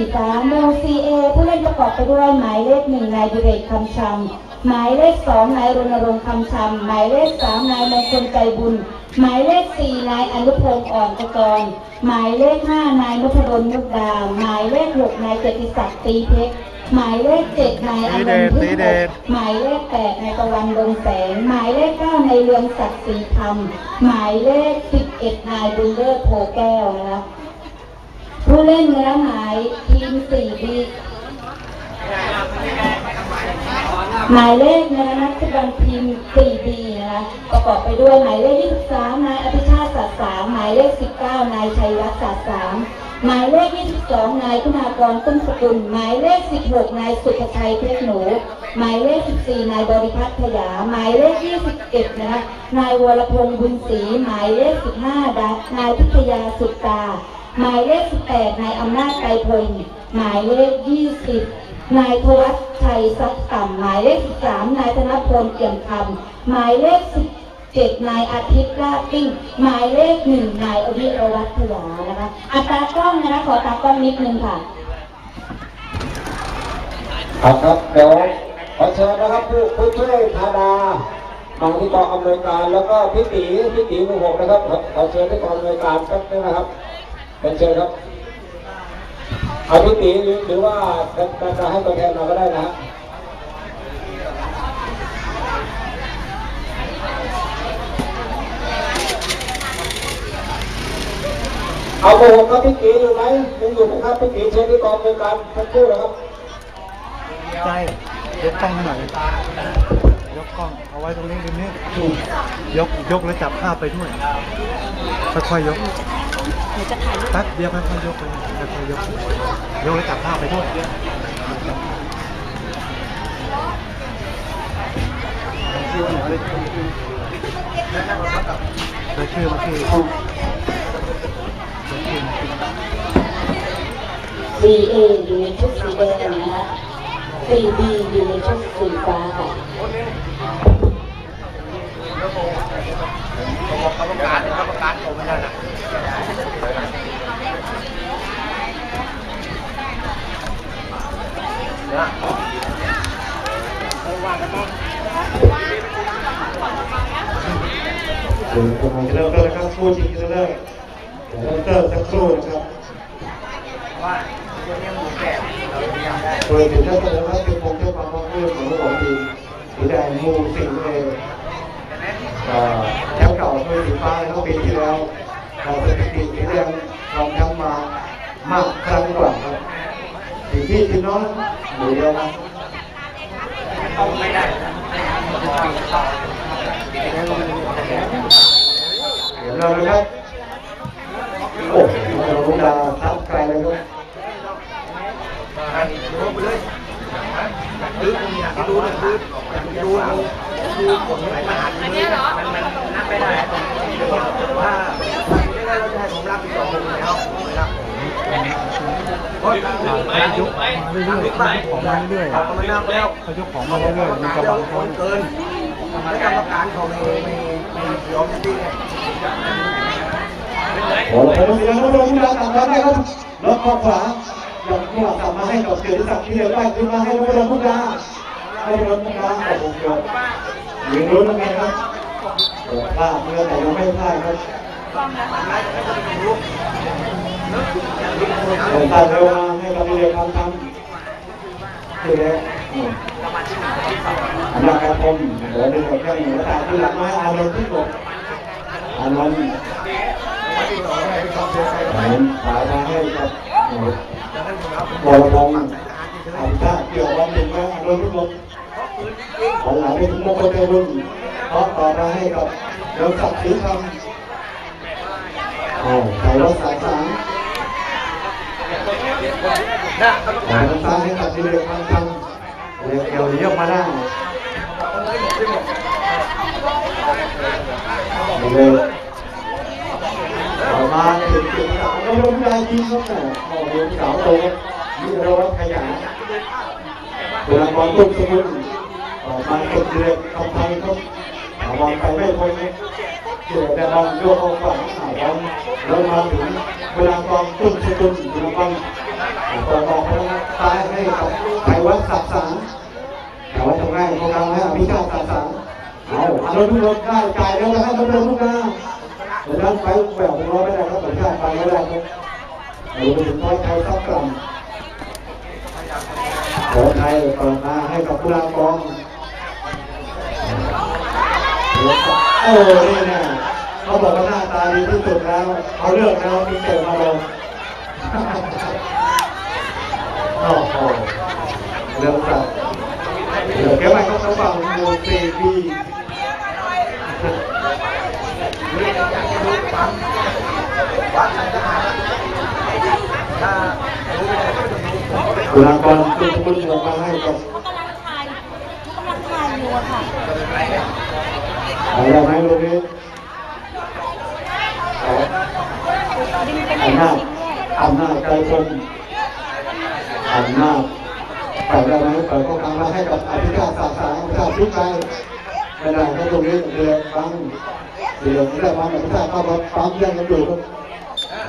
สีฟ้าโมซีเอผู้เล่นประกอบไปด้วยหมายเลขหนึ่งนายดิเรกคำชำหมายเลขสองนายรณรงค์คำชำหมายเลขสามนายมงคลใจบุญ หมายเลขสี่นายอนุพงศ์อ่อนกระจรหมายเลขห้านายนพดลมุกดาหมายเลขหกนายเจติศักดิ์ตีเพชรหมายเลขเจ็ดนายอานนท์พึ่งหมายเลขแปดนายตะวันดวงแสง หมายเลขเก้านายเรืองศักดิ์ศรีธรรม หมายเลขสิบเอ็ดนายบุญเลิศโพแก้วนะคะ ผู้เล่นเนื้อหมายทีมสี่บีหมายเลขนะคะนักฟุตบอลทีมสี่บีนะคะประกอบไปด้วยหมายเลข23นายอภิชาติศาสสามหมายเลข19นายชัยวัฒน์ศาสสามหมายเลข22นายคุณากรต้นสกุลหมายเลข16นายสุภชัยเพชรหนูหมายเลข 14 นายบริพัตรพยา หมายเลข21นะคะ นายวรพงษ์บุญศรี หมายเลข 15ดานายพิทยาสุตา หมายเลข 18 นายอำนาจไกรพล หมายเลข 20 นายธวัชชัยทรัพย์ต่ำหมายเลข 13 นายธนพลเกี่ยมคำหมายเลข 17 นายอาทิตย์ลาบปิ้ง หมายเลข 1 นายอวิรวัฒน์พยานะคะ อัตรากล้องนะคะขอตากล้องนิดนึงค่ะ ครับครับเดี๋ยวขอเชิญนะครับผู้ผู้ช่วยธาดามาที่กองอำนวยการแล้วก็พี่ตีพี่ตีหมู่หกนะครับขอขอเชิญที่กองอำนวยการแป๊บนึงนะครับ เป็นเชิญครับเอาพี่ตีหรือหรือว่าจะจะให้ตัวแทนมาก็ได้นะเอาโมหกครับพี่ตีอยู่ไหมยังอยู่ไหมครับพี่ตีเชิญที่กองอำนการทั้งคู่นะครับใช่ยกกล้องให้หน่อยยกกล้องเอาไว้ตรงนี้ตรงนี้ยกยกแล้วจับภาพไปด้วยค่อยๆยก หนูจะถ่ายรูปแป๊บเดียวค่อยๆยกไปค่อยๆยกยกแล้วจับภาพไปด้วยแล้วชื่อมาชื่อ CA อยู่ในชุดสีแดงนะคะ CB อยู่ในชุดสีฟ้าค่ะกรรมการกรรมการผมไม่ได้นะ ถึงกำลังจะเริ่มต้นนะครับคู่ชิงชนะเลิศเดี๋ยวเริ่มต้นสักครู่นะครับว่าตัวนี้หมูแก่เราอยากได้โดยถึงท่านเสนอว่าเป็นคงเจ้าความร่วมมือของระบบทีมสีแดงมูสิงห์เองเอ่อแชมป์เก่าเมื่อสีฟ้าเมื่อปีที่แล้วเราเป็นทีมสีแดงรองแชมป์มามากครั้งกว่าครับทีมพี่ทีมน้องหมู่เดียวนะต้องไม่ได้ เดี๋ยวเรานะครับโอ้โหเราลุกดาวทับไกลเลยครับ ดูไปเลยดูอยากดูเลยดูอยากดูดูผมไหนมาหาอันนี้เหรอมันมันนับไม่ได้ตรงนี้ว่าไม่ได้เราจะให้ผมรับอีกสองคนแล้วไม่รับเพราะ ยกมาเรื่อยๆของมาเรื่อย เขาก็ไม่นับแล้ว ๆเขายกของมาเรื่อยๆมีกำลังเขา เกิน แล้วกรรมการเขาไม่ไม่ไม่ยอมจริงโอ้โหไปดูแล้วลงดาวตัดรับนะครับล็อกข้อขวาหยอกหัวกลับมาให้กับเกียรติศักดิ์ที่เหลือได้ขึ้นมาให้นพดลพุทธาให้นพดลพุทธาโอ้โหเกิดยิงลุ้นยังไงครับเปิดพลาดเมื่อแต่ยังไม่พลาดครับเดินตามเร็วมาให้กับเรือทำทำคือแล้ว อันดับการคมเดี๋ยวดึงกับเครื่องหนูตาที่หลังมาอารมณ์ที่หกดอารมณ์ผมขายมาให้กับบอลพงศ์อันท่าเกี่ยววันหนึ่งนะรถทุกคนหลังหลังให้ทุกมงคลเดรุ่นเพราะต่อมาให้กับเดี๋ยวสักดิ์ศรีคำโอ้ใส่รถสายสามขายน้ำตาให้กับที่เรือทางทาง เรือเกี่ยวเยี่ยมาได้เลยประมาณถึงจุดสามแล้วลงได้จริงครับแต่โอ้โหสาวโตนี่เราวัดขยายเวลาบอลตุ้มสมุนออกมาคนเรือทำไทยครับเอาบอลไปไม่พ้นเกี่ยวแต่บอลโยกออกฝั่งหาบอลแล้วมาถึงเวลาบอลตุ้มสมุนเวลาบอลเปิดออกไปซ้ายให้กับไทยวัฒน์ศักดิ์สาร แต่ว่าทำไงเขาทำให้อภิชาติศักดิ์สารเอาอารมณ์ทุกคนได้จ่ายแล้วนะครับมาเดินทุกนาเดี๋ยวนั้นไปแบบของเราไม่ได้ครับแต่ชาติไปไม่ได้ครับเราไปถึงน้อยไทยทับกลัมขอไทยเปิดมาให้กับกุลากรโอ้นี่นี่ยเขาบอกว่าหน้าตาดีที่สุดแล้วเขาเลือกแล้วมีเกิดมาลง โอ้โหเรื่องสัตว์เดี๋ยวแกไปก็ต้องฟังโมเสดี วัดใครจะหาถ้ารู้ไม่ได้ก็จะ รู้ผมก็ไปบุรากรคุณคุณออกมาให้กับเขากำลังถ่ายเขากำลังถ่ายอยู่อะค่ะอะไรไหมลูกนี้ดึงเป็นอำนาจชิ้นด้วยอำนาจใจคนอำนาจเปิดได้ไหมเปิดก็ทำมาให้กับอภิชาติศาสนาอภิชาติทุกใจไม่ได้ก็ตรงนี้เดือดฟังเดือดไม่ได้ฟังอภิชาติเข้ามาปั๊มแย่งกันอยู่ครับ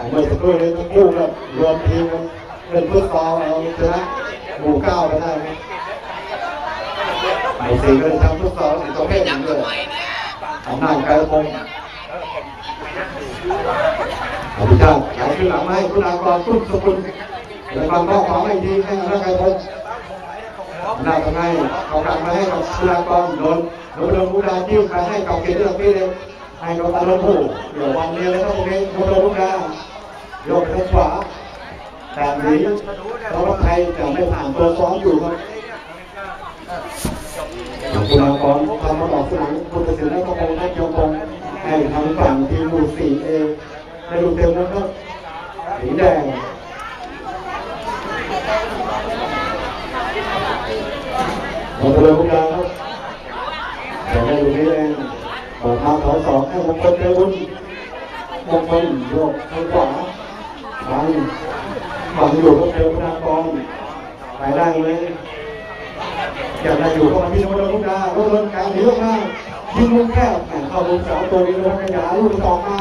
เมื่อสักครู่นี้ทั้งคู่ครับรวมทีมกัน เล่นฟุตซอลเอาชนะหมู่เก้าไปได้ครับหมายสี่ก็เลยทำทุกสอนในตัวเพศหนึ่งด้วยอำนาจการพงขอภิชาติอยากขึ้นหลังให้คุณอากรตุ้มสกุลในความข้อความไม่ดีให้อำนาจการพงอำนาทำให้เอากลับมาให้กับคุณอากรโดนโดนโดนมุดาจิ้วไปให้กับเกียรติศักพี่เลยให้กับอารมณ์ผู้เดี๋ยววันนี้เลยครับตรงนี้โดนโดนมุดายกไปทางขวา แบบนี้เพราะว่าไทยจะไม่ผ่านตัวซ้อมอยู่ครับคุณอากรทำมาบอกสนามคุณตัดสินแล้ก็คงให้ยกคงให้ทางฝั่งทีมหมู่สี่เอในลูกเต็มนะครับสีแดงมาเจอพวกเราครับแต่ในลูกนี้เองเปิดมาถอสองให้มงคลเทวุฒิมงคลโยกทางขวาไป บังบังอยู่ก็เจอคุณอากรไปได้เลยอยากจะอยู่ก็มาพี่นวัดลุกดาลดลนกลารหนีออกมายิงลูกแคบแหม่เข้าลูกเสาตัวนี้แล้วขยาลูกต่อมา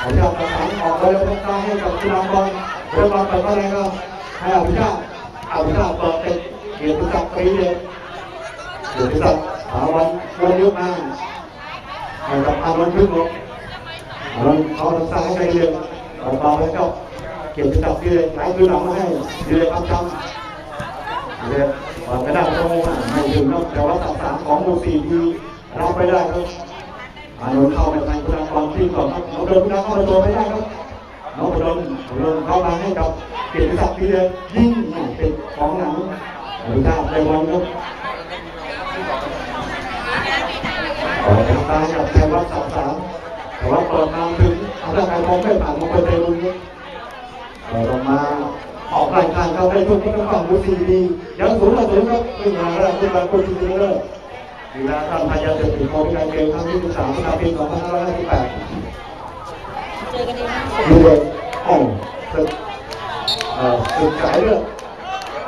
ขอจะประสานออกไปแล้วต้องการให้กับกีฬาบอลเริ่มมาเปิดอะไรก็ให้อภิชาติอภิชาติเปิดเป็นเกียรติศักดิ์ปีเลยเกียรติศักดิ์หาวันวันเยุคมาให้กับอาวันพึ่งลงอาวันเขาทำซ้ายให้เรียนเอาเบาไปเจ้า เกียรติศักดิ์ปีเลยไหลคือหลังมาให้เรียนประจำเรียกความกระด้างตรงมาไม่ถึงนอกแต่ว่าสามสามของหมู่สี่ทีรับไปได้ครับอานนท์เข้าไปทางพลังคุณากรที่ก่อนครับน้องเดินคุณาเข้าประตูไม่ได้ครับน้องเดินเดินเข้ามาให้กับเกียรติศักดิ์พีเลยยิ่งเป็นของหลังอนุญาตในวันครับขอทำตากับแทนวัดสามสามแต่ว่าเปิดทางถึงทางการมองไม่ผ่านมองไปเต็มเลย เราลงมาออก รายการเขาได้ทุกที่ต้องฟังมูซีดียังสูงกว่าสูงครับขึ้นมาแล้วขึ้นมาคนที่ดีเลยดีแล้วทำพยาเสพติดโควิดเกมครั้งที่สามปี2558เจอกันดีนะดูเลยโอ้สึกเอ่อสึกสายเลือด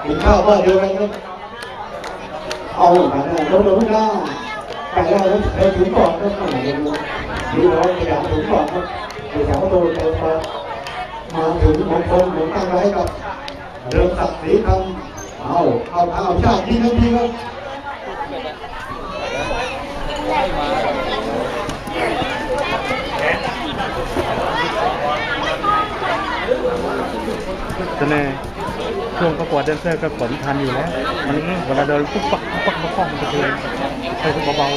กินข้าวบ้านเดียวกันครับเอาไปนะลงลงไม่ได้ไปได้แล้วไปถึงก่อนก็ต้องดีแล้วขยันถึงก่อนครับดีแถวประตูเต็มมามาถึงมงคลหมุนตั้งไว้กับ เริ่มสักสีคำเอาเอาทาเอาชาติยิงทันทีครับเสน่ห์ช่วงประกวดแดนเซอร์ก็ขนทันอยู่แล้ว มันเวลาเดินปุ๊บปักปุ๊บปักปุ๊บปักมันจะเลงให้เบาๆ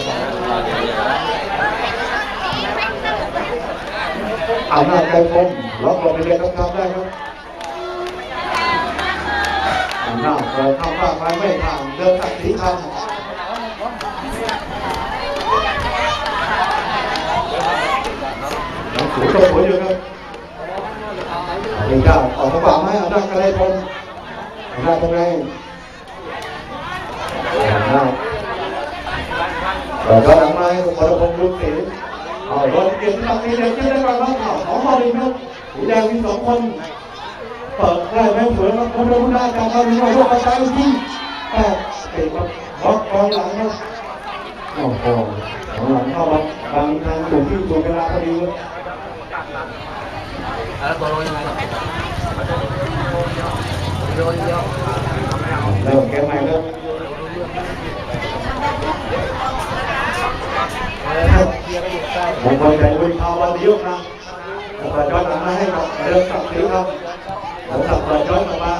เอาหน้าใจคมล็อกลงไปเรียครับได้ครับ เอาหน้าเปิดเข้าข้างไปไม่ผ่านเดินสักสีคำยังสูงตัวหัวอยู่ครับเป็นเจ้าออกมาฝ่าไม้เอาหน้ากระไรพรมเอาหน้าตรงไหนเอาหน้าเราก็ทำให้พลพงลุกสีเอาบอลเก็บตักนี้เด็กที่ได้ก่อนครับเอาสองบอลเองครับสีแดงมีสองคน เปิดได้ไหมสวยครับคนเดินได้าการมีมาร่วมกระจายจริงแต่เตะครับบล็อกกองหลังครับโอ้โหกองหลังเข้ามาบางทางถูกที่ถูกเวลาพอดีครับแล้วตัวลงยังไงโยนเดียวเริ่มเกมใหม่เริ่มมงคลใจบุญภาวะนิยมนะเปิดย้อนหลังมาให้กับเริ่มสับสิวครับ หลังจาย้อนกลับมา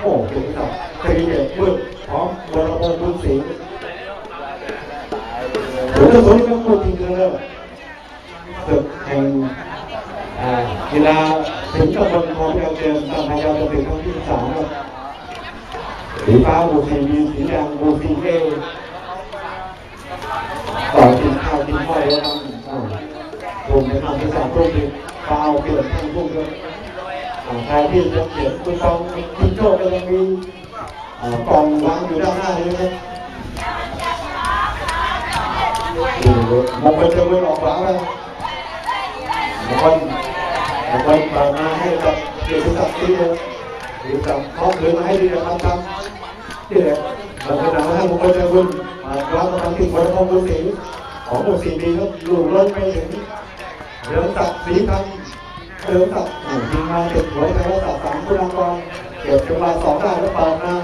โอ้ถึงกับคดีเด็กมืดพร้อมบรมบุญศรีผมจะสนที่พูดจริงๆเลยศึกแห่งกีฬาถึงตำบลคลองแก้วเจริญตามพยาวจะเป็นครั้งที่สามครับสีฟ้าบูซีบีสีแดงบูซีเอต่อกินข้าวกินข้าวแล้วกันอ่ารวมในทางที่สามรูปที่เปล่าเปลี่ยนทางรูปเลย อ่าใครที่จะเขียนคุณต้องคุณโชคก็ยังมีกล่องวางอยู่ด้านหน้าเลยนะครับนี่เลยมองไปเจอมือออกขวาไปมงไปมงไปเปิดมาให้กับเกียรติศักดิ์ที่เลยเกียรติศักดิ์เขาคืนมาให้ดีนะครับครับนี่แหละเราจะนำให้บุคลใจบุญมารับประทานที่วัดพงศ์ศรีของหมู่สี่ปีครับลูกล้นไปถึงเดินตักสีพัน เดินตักทีมงานเก็บหวยไทยรัฐสามคุณากรเก็บจังหวัดสองได้แล้วเปิดหน้า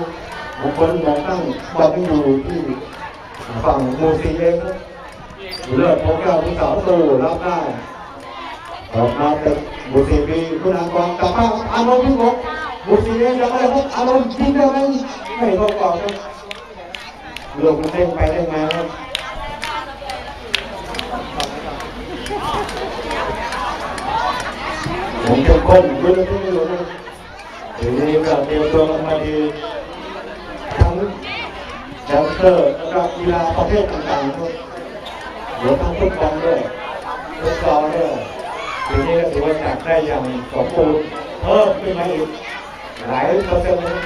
บุคคลมองตั้งบัตรอยู่ที่ฝั่งมู่สี่เองเลือดพงแก้วผู้สาวตูรับได้ออกมาเป็นหมู่สี่ปีคุณากรกลับมาอารมณ์ที่หกหมู่สี่เองยังไม่ได้ครับอารมณ์จริงได้ไมไม่ต้องกรอกครับลงมันเด้งไปได้มาครับ ผมเข้มข้นด้วยนะที่ไม่รู้นะทีนี้ก็เตรียมตัวกันมาดีทั้งแดนเซอร์แล้วก็กีฬาประเภทต่างๆครับรวมทั้งฟุตบอลด้วยฟุตบอลด้วยทีนี้ก็ถือว่าจัดได้อย่างสมบูรณ์เพิ่มขึ้นมาอีกหลายเปอร์เซ็นต์นะครับ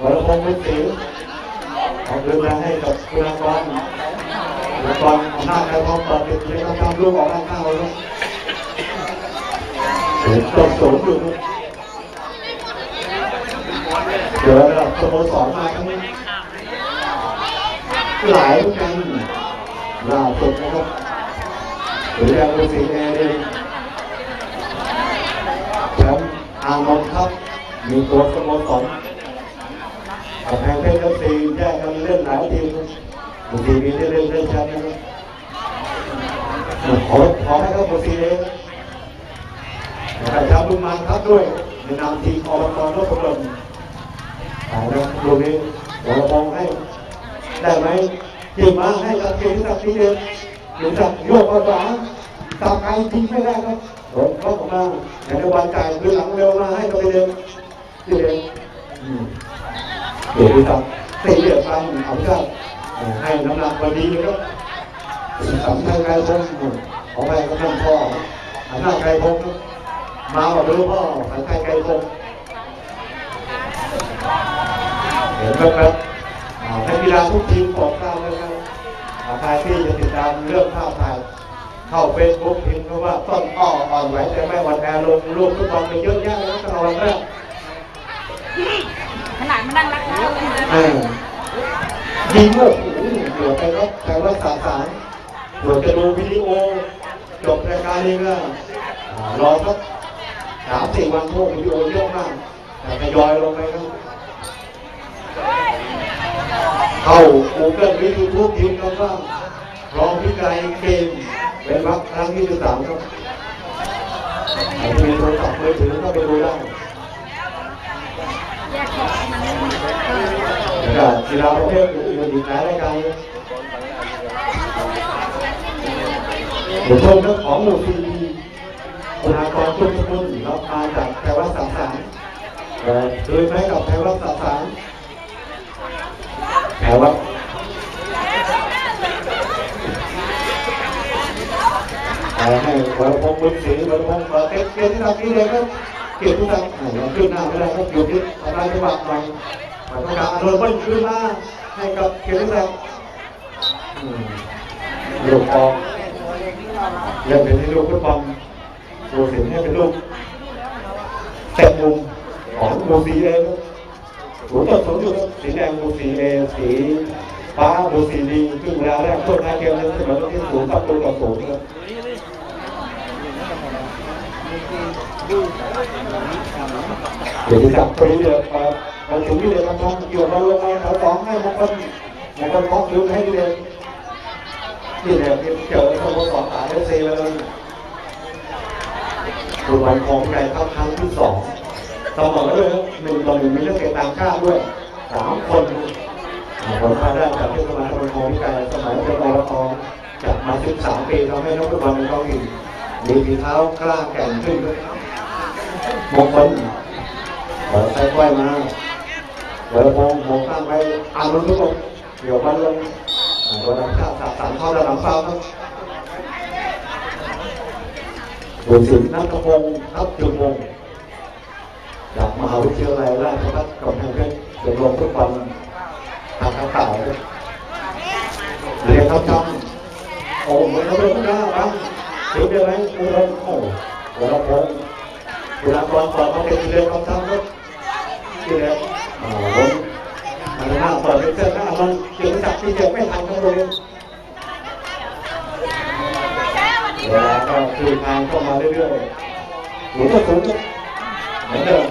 วรพงศ์มุสีเอาเรื่องมาให้กับคุณอากรคุณอากรอำนาจการทองเปิดเป็นกิจกรรมทำลูกออกด้านข้างเลย เห็นต้นสูงอยู่เดี๋ยวระดับสโมสรมาทั้งนี้หลายเหมือนกันล่าสุดนะครับหรือยังมุสีแอร์เองแชมป์อานนท์ครับ มีตัวสโมสรกำแพงเพชรกับซีแยกกันเล่นหลายทีมบางทีมีได้เล่นเล่นแชมป์นะครับขอขอให้เขาบางทีเอ งแต่ชาวบุญมันครับด้วยในนามทีมอบตรถกลมแต่แล้วตรงนี้เรามองให้ได้ไหมทีมมาให้กับเกียรติศักที่เดิมหรือจากโยกภาษาตามไกลจริงไม่ได้ครับผมเข้ามาแต่ในวันจ่ายคือหลังเร็วมาให้กับเดิมที่เดิมอืมเดี๋ยวดูครับตีเดือดฟังเอาเจ้าให้น้ำหนักพอดีครับสำคัญไกลพงศ์ขอไปก็ท่านพ่ออำนาจไกลพงศ์ มาบอกดูพ่อสำคัญไกลพงเห็นไหมครับนักกีฬาทุกทีมบอกกล่าวเลยครับใครที่จะติดตามเรื่องภาพถ่ายเข้าเฟซบุ๊กพิมพ์ว่าต้นอ้ออ่อนไหวแต่ไม่หวั่นแอลงรูปทุกคนไปเยอะแยะเลยนะตลอดแรกขนาดมานั่งรักษาเลยนะเออยิงโอ้โหเดี๋ยวไปรับแถวรักษาสารเดี๋ยวจะดูวิดีโอจบรายการนี้ก็อ่ารอสัก สามสี่วันพวกวิดีโยอะมากแต่ทยอยลงไปครับเข้า Google วิดีโอพิมพ์คำว่าลองพิจารเกมเป็นวักครั้งที่สิบสามครับใครมีโทรศัพท์มือถือก็ไปดูได้แล้วก็กีฬาประเภทอื่นๆอีกหลายรายการเดี๋ยวชมเรื่องของหมู่ซี ดีคุณอากรชุมชนรับมาจากไทยรัฐสามสามแต่คืนให้กับไทยรัฐสามสามแต่ว่าแต่ให้วรพงศ์บุญศรีวรพงศ์เปิดเกมเกมที่ทำนี้เลยครับเกมที่ทำอ่าขึ้นหน้าไม่ได้ครับหยุดยึดทำลายจังหวะใหม่ต้องการอารมณ์เบิ้ลขึ้นมาให้กับเกียรติศักดิ์อืมลูกบอลเล่นเป็นที่ลูกฟุตบอล ดูสิให้เป็นลูกเตะมุมของบูซีเอครับหูต้นสูงอยู่ครับสีแดงบูซีเอสีฟ้าบูซีดีครึ่งเวลาแรกช่วงท้ายเกมนั้นเสมอที่สูงกับตัวต่อสูงครับเดี๋ยวจะจับตัวนี้เดือดมามาถึงที่เดือดมาทำเกี่ยวมาลงมาแถวสองให้มงคลมงคลเคาะคืนให้ที่เดือดที่เดือดเจอสโมสรสายเอฟซีเลย ดูวันของใหญ่เข้าครั้งที่สองเสมอเลยหนึ่งต่อหนึ่งมีเรื่องเกี่ยวกับข้าวด้วยสามคนผลพาได้จากที่สมาคมของพิการสมัยเป็นอบตจัดมา13ปีทำให้นักฟุตบอลในท้องถิ่นมีฝีเท้ากล้าแกร่งขึ้นด้วยมงคลขอใช้กล้วยมาเดี๋ยวมองมองข้ามไปอ่านมันทุกคนเดี๋ยวมันลงตัวนักข่าวสาสารเข้าระดับฟ้าครับ ดูสินัทพงศ์ทัพจุงมงจากมหาวิทยาลัยราชภัฏกำแพงเพชรเดี๋ยวลงทุกวันทางข่าวเรียนครับจำโอ้เหมือนเขาเป็นหน้าบ้างเดี๋ยวเดี๋ยวไหมอุดมโอ้หัวลำโพงอุดมพรเปิดมาเป็นเรียนครับจำครับเรียนอ่าผมมันหน้าเปิดเป็นเสื้อหน้ามันเกี่ยวกับที่เดียวไม่ทันครับเลย เวลาก็คืองานเข้ามาเรื่อยๆหนูก็สูงก็เหมือนเดิม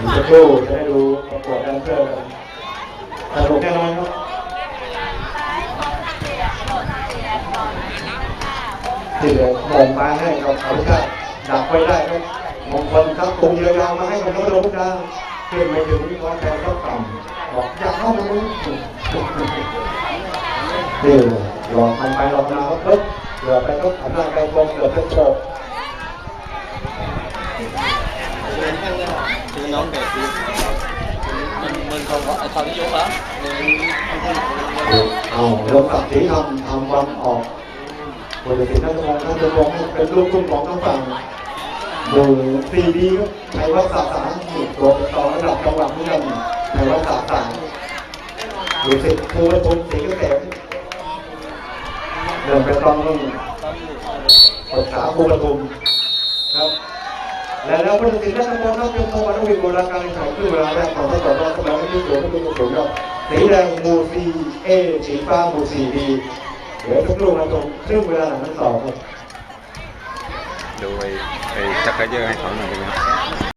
มีสักครู่จะได้ดูประกวดแดนเซอร์กันสนุกแน่นอนครับที่เหลือมองมาให้กับเขาชาติดักไว้ได้ครับมองคลครับตรงยาวๆมาให้กับพระโลกดาขึ้นไปถึงวิเคราะห์แทนก็ต่ำบอกอยากเข้ามาเลยนี่ลองทำไปลองมาครับปึ๊บเหลือไปก็ทำหน้าไปกลมเหลือเป็นโฉบคือน้องเด็กมันมันเขาไอ้ตอนที่ยกเหรอเอาลงกับสีทำทำวันออกบริษัทท่านจะมองท่านจะมองให้เป็นลูกตุ้มของทั้งฝั่งดูซีดีครับไทยวัฒน์สารตัวต่อระดับจังหวัดเหมือนกันไทยวัฒน์สารดูสิครูเป็นคนสีเกษม เดินไปต้องปรึกษาครูประทุมครับและแล้วพุทธศิลป์ราชมงคลครับเป็นตัววัตถุวิโบราณการแข่งขันขึ้นเวลาแรกของทศวรรษสมัยที่สวยที่เป็นสูงครับสีแดงหมู่ซีเอสีฟ้าหมู่ซีดีเดี๋ยวทุกลูกนะตรงครึ่งเวลาหลังนั้นต่อครับดูไอ้ไอ้จักรเยอะให้เขาหน่อยได้ไหม